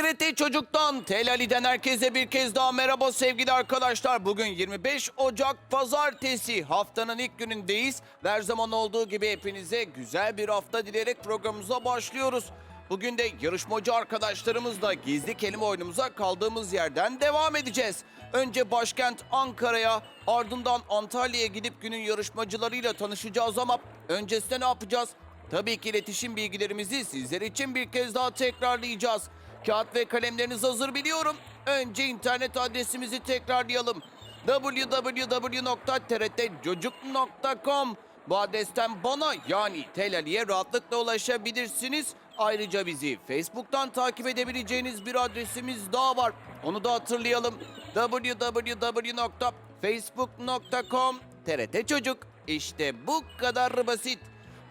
TRT Çocuk'tan Tel Ali'den herkese bir kez daha merhaba sevgili arkadaşlar. Bugün 25 Ocak Pazartesi haftanın ilk günündeyiz. Her zaman olduğu gibi hepinize güzel bir hafta dileyerek programımıza başlıyoruz. Bugün de yarışmacı arkadaşlarımızla gizli kelime oyunumuza kaldığımız yerden devam edeceğiz. Önce başkent Ankara'ya ardından Antalya'ya gidip günün yarışmacılarıyla tanışacağız ama öncesinde ne yapacağız? Tabii ki iletişim bilgilerimizi sizler için bir kez daha tekrarlayacağız. Kağıt ve kalemleriniz hazır biliyorum. Önce internet adresimizi tekrarlayalım. www.trtcocuk.com Bu adresten bana yani Tel Ali'ye rahatlıkla ulaşabilirsiniz. Ayrıca bizi Facebook'tan takip edebileceğiniz bir adresimiz daha var. Onu da hatırlayalım. www.facebook.com TRT Çocuk. İşte bu kadar basit.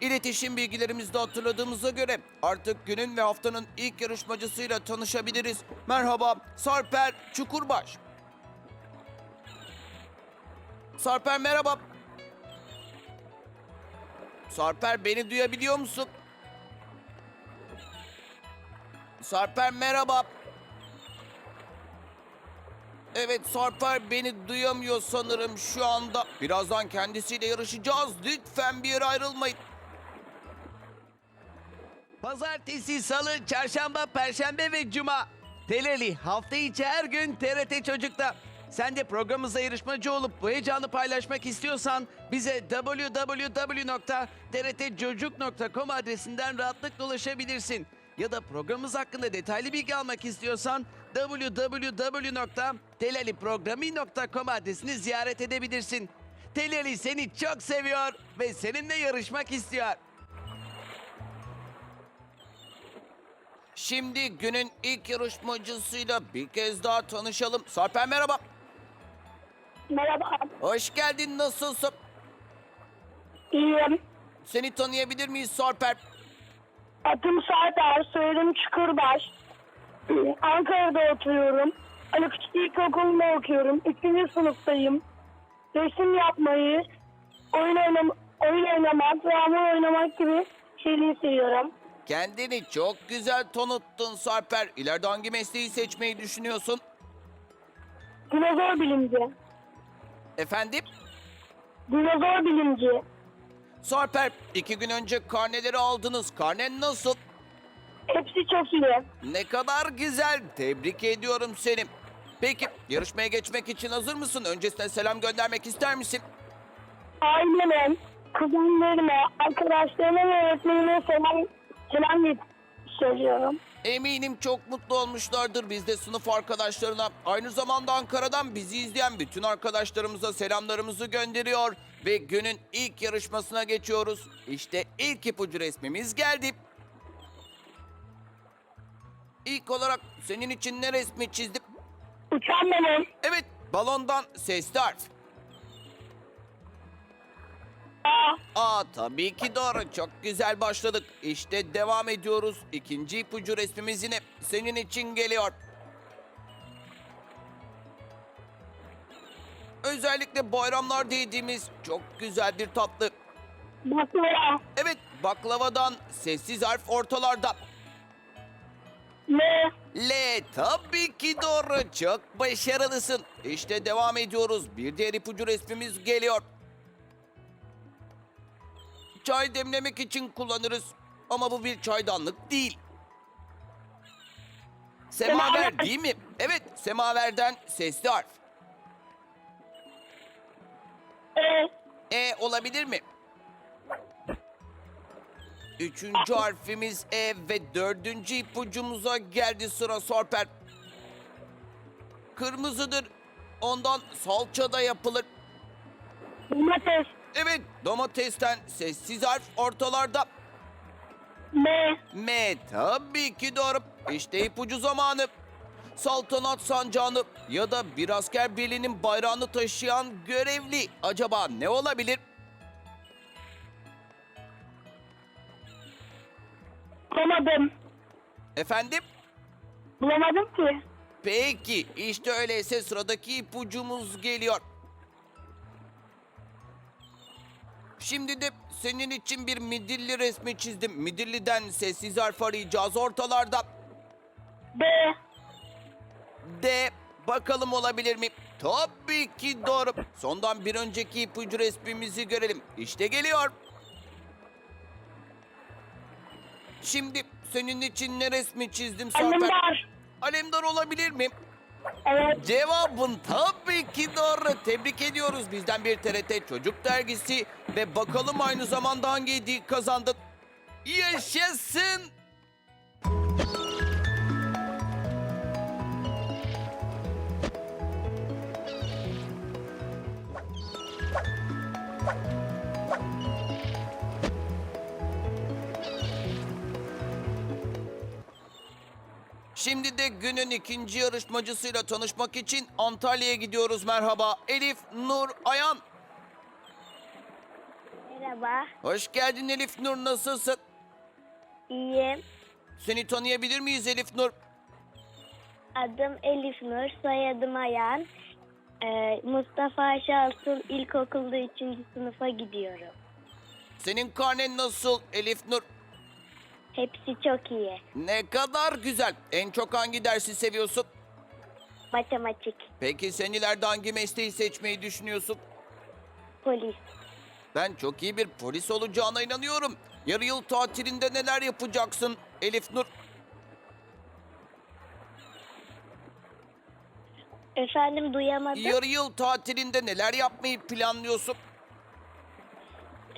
İletişim bilgilerimizi de hatırladığımıza göre artık günün ve haftanın ilk yarışmacısıyla tanışabiliriz. Merhaba Sarper Çukurbaş. Sarper merhaba. Sarper beni duyabiliyor musun? Sarper merhaba. Evet Sarper beni duyamıyor sanırım şu anda. Birazdan kendisiyle yarışacağız. Lütfen bir yere ayrılmayın. Pazartesi, salı, çarşamba, perşembe ve cuma. Teleli hafta içi her gün TRT Çocuk'ta. Sen de programımıza yarışmacı olup bu heyecanı paylaşmak istiyorsan bize www.trtcocuk.com adresinden rahatlıkla ulaşabilirsin. Ya da programımız hakkında detaylı bilgi almak istiyorsan www.telaliprogrami.com adresini ziyaret edebilirsin. Teleli seni çok seviyor ve seninle yarışmak istiyor. Şimdi günün ilk yarışmacısıyla bir kez daha tanışalım. Sarper merhaba. Merhaba, Hoş geldin. Nasılsın? iyiyim. Seni tanıyabilir miyiz Sarper? Adım Sarper, soyadım Çukurbaş. Ankara'da oturuyorum. Ali Küçük İlkokulu'nda okuyorum. Üçüncü sınıftayım. Resim yapmayı, oyun, oynam oyun oynamak hamur oynamak gibi şeyleri seviyorum. Kendini çok güzel tanıttın Sarper. İleride hangi mesleği seçmeyi düşünüyorsun? Dinozor bilimci. Efendim? Dinozor bilimci. Sarper, iki gün önce karneleri aldınız. Karnen nasıl? Hepsi çok iyi. Ne kadar güzel. Tebrik ediyorum seni. Peki, yarışmaya geçmek için hazır mısın? Öncesinde selam göndermek ister misin? Aileme, kuzenlerime, arkadaşlarıma ve öğretmenime selam, selam get- söylüyorum. Eminim çok mutlu olmuşlardır biz de sınıf arkadaşlarına. Aynı zamanda Ankara'dan bizi izleyen bütün arkadaşlarımıza selamlarımızı gönderiyor. Ve günün ilk yarışmasına geçiyoruz. İşte ilk ipucu resmimiz geldi. İlk olarak senin için ne resmi çizdim? Uçan benim. Evet, balondan sesli harf. Aa, tabii ki doğru. Çok güzel başladık. İşte devam ediyoruz. İkinci ipucu resmimiz yine senin için geliyor. Özellikle bayramlar dediğimiz çok güzel bir tatlı. baklava. Evet baklavadan sessiz harf ortalarda. Ne? L tabii ki doğru. Çok başarılısın. İşte devam ediyoruz. Bir diğer ipucu resmimiz geliyor. Çay demlemek için kullanırız. Ama bu bir çaydanlık değil. Semaver değil mi? Evet, semaverden sesli harf. E, E olabilir mi? Üçüncü harfimiz E ve dördüncü ipucumuza geldi sıra Sorper. Kırmızıdır. Ondan salça da yapılır. domates. Evet, domatesten sessiz harf ortalarda. M. M tabii ki doğru. İşte ipucu zamanı. Saltanat sancağını ya da bir asker birliğinin bayrağını taşıyan görevli acaba ne olabilir? Bulamadım. Efendim? Bulamadım ki. Peki işte öyleyse sıradaki ipucumuz geliyor. Şimdi de senin için bir midilli resmi çizdim. Midilli'den sessiz harf arayacağız ortalarda. D. D. Bakalım olabilir mi? Tabii ki doğru. Sondan bir önceki ipucu resmimizi görelim. İşte geliyor. Şimdi senin için ne resmi çizdim Sarper? Alemdar. Alemdar olabilir mi? Evet. Cevabın tabii ki doğru. Tebrik ediyoruz. Bizden bir TRT Çocuk Dergisi ve bakalım aynı zamanda hangi hediye kazandın. Yaşasın. Şimdi de günün ikinci yarışmacısıyla tanışmak için Antalya'ya gidiyoruz. Merhaba Elif Nur Ayan. Merhaba. Hoş geldin Elif Nur. Nasılsın? İyiyim. Seni tanıyabilir miyiz Elif Nur? Adım Elif Nur. Soyadım Ayan. Ee, Mustafa Şalsul İlkokulda 3. sınıfa gidiyorum. Senin karnen nasıl Elif Nur? Hepsi çok iyi. Ne kadar güzel. En çok hangi dersi seviyorsun? Matematik, Peki sen ileride hangi mesleği seçmeyi düşünüyorsun? polis. Ben çok iyi bir polis olacağına inanıyorum. Yarı yıl tatilinde neler yapacaksın Elif Nur? Efendim duyamadım. Yarı yıl tatilinde neler yapmayı planlıyorsun?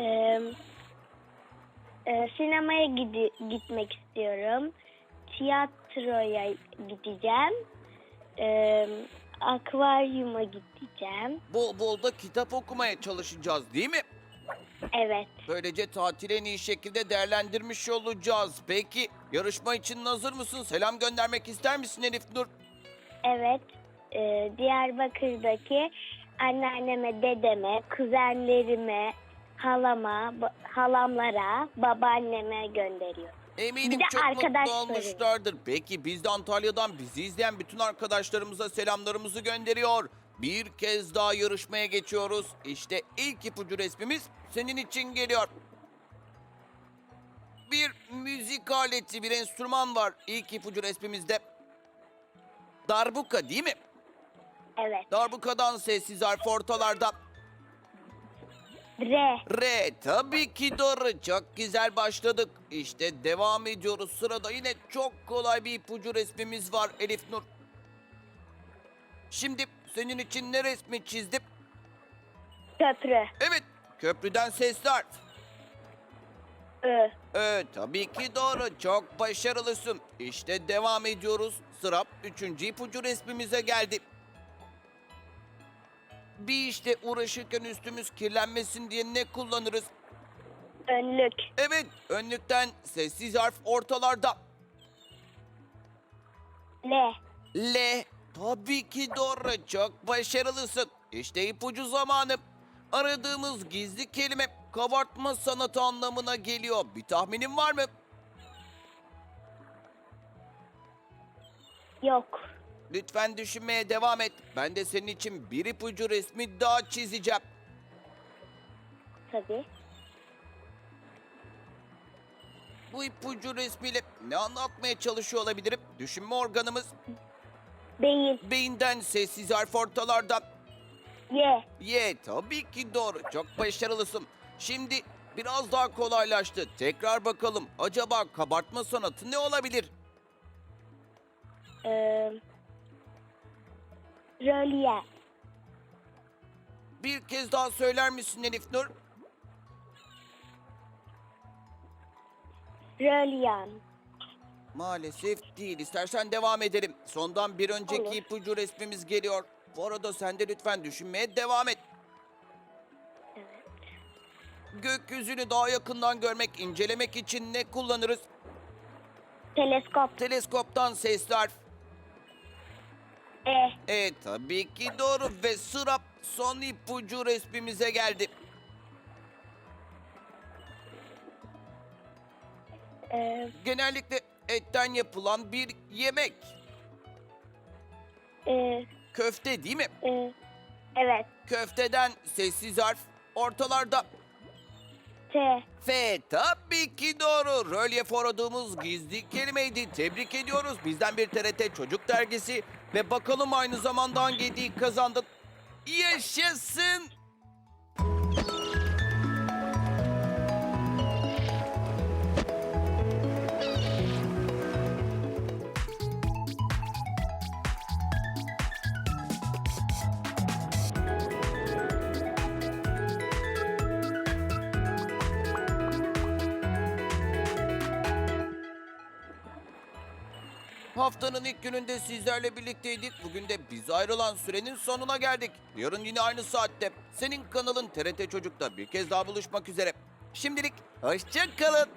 Ee, e, sinemaya gidi- gitmek istiyorum. Tiyatroya gideceğim. Ee, akvaryuma gideceğim. Bol bol da kitap okumaya çalışacağız değil mi? Evet. Böylece tatili en iyi şekilde değerlendirmiş olacağız. Peki yarışma için hazır mısın? Selam göndermek ister misin Elif Nur? Evet. Ee, Diyarbakır'daki anneanneme, dedeme, kuzenlerime, halama, ba- halamlara, babaanneme gönderiyorum. Eminim Bir de çok mutlu arkadaşlarım. olmuşlardır. Peki biz de Antalya'dan bizi izleyen bütün arkadaşlarımıza selamlarımızı gönderiyor. Bir kez daha yarışmaya geçiyoruz. İşte ilk ipucu resmimiz senin için geliyor. Bir müzik aleti, bir enstrüman var ilk ipucu resmimizde. Darbuka değil mi? Evet. Darbukadan sessiz harf ortalarda. R. R tabii ki doğru. Çok güzel başladık. İşte devam ediyoruz. Sırada yine çok kolay bir ipucu resmimiz var Elif Nur. Şimdi senin için ne resmi çizdim? Köprü. Evet, köprüden sesli harf. Ö. Evet, tabii ki doğru. Çok başarılısın. İşte devam ediyoruz. Sıra üçüncü ipucu resmimize geldi. Bir işte uğraşırken üstümüz kirlenmesin diye ne kullanırız? Önlük. Evet, önlükten sessiz harf ortalarda. L. L. Tabii ki doğru. Çok başarılısın. İşte ipucu zamanı. Aradığımız gizli kelime kabartma sanatı anlamına geliyor. Bir tahminin var mı? Yok. Lütfen düşünmeye devam et. Ben de senin için bir ipucu resmi daha çizeceğim. Tabii. Bu ipucu resmiyle ne anlatmaya çalışıyor olabilirim? Düşünme organımız Beyin. beyinden sessiz harf ortalarda. Y. Ye tabii ki doğru. Çok başarılısın. Şimdi biraz daha kolaylaştı. Tekrar bakalım. Acaba kabartma sanatı ne olabilir? Ee, rölye. Bir kez daha söyler misin Elif Nur? Rölyan. Maalesef değil. İstersen devam edelim. Sondan bir önceki Olur. ipucu resmimiz geliyor. Bu arada sen de lütfen düşünmeye devam et. Gökyüzünü daha yakından görmek, incelemek için ne kullanırız? Teleskop. Teleskoptan sesli harf. E. E tabii ki doğru ve sıra son ipucu resmimize geldi. Ee, Genellikle etten yapılan bir yemek. e, Köfte değil mi? e, evet. Köfteden sessiz harf ortalarda. T. F tabii ki doğru. Rölyef aradığımız gizli kelimeydi. Tebrik ediyoruz. Bizden bir TRT Çocuk Dergisi ve bakalım aynı zamanda hangi hediyeyi kazandın. Yaşasın. Haftanın ilk gününde sizlerle birlikteydik. Bugün de biz ayrılan sürenin sonuna geldik. Yarın yine aynı saatte senin kanalın TRT Çocuk'ta bir kez daha buluşmak üzere. Şimdilik hoşça kalın.